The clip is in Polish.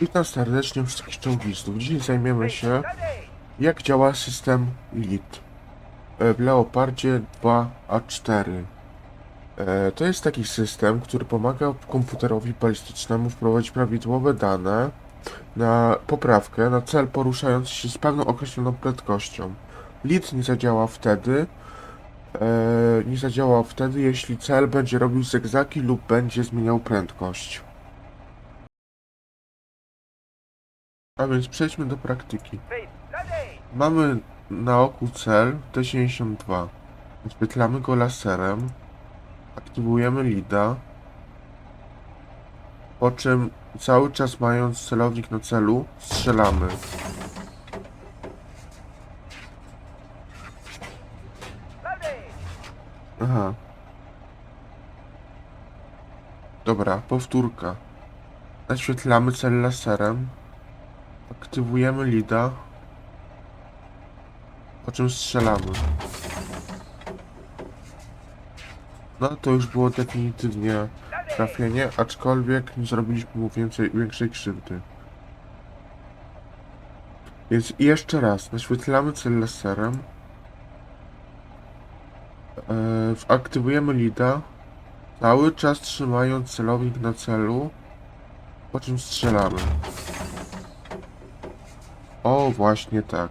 Witam serdecznie wszystkich czołgistów. Dzisiaj zajmiemy się jak działa system LIT e, w Leopardzie 2A4. E, To jest taki system, który pomaga komputerowi balistycznemu wprowadzić prawidłowe dane na poprawkę na cel poruszający się z pewną określoną prędkością. LIT nie zadziała wtedy, e, nie zadziała wtedy, jeśli cel będzie robił zygzaki lub będzie zmieniał prędkość. A więc przejdźmy do praktyki. Mamy na oku cel T-72. Wyświetlamy go laserem. Aktywujemy LIDA. Po czym cały czas mając celownik na celu strzelamy. Aha. Dobra, powtórka. Naświetlamy cel laserem. Aktywujemy LIDA. Po czym strzelamy. No to już było definitywnie trafienie, aczkolwiek nie zrobiliśmy mu więcej, większej krzywdy. Więc jeszcze raz, naświetlamy cel laserem. Eee, aktywujemy LIDA. Cały czas trzymając celownik na celu. Po czym strzelamy. O, właśnie tak.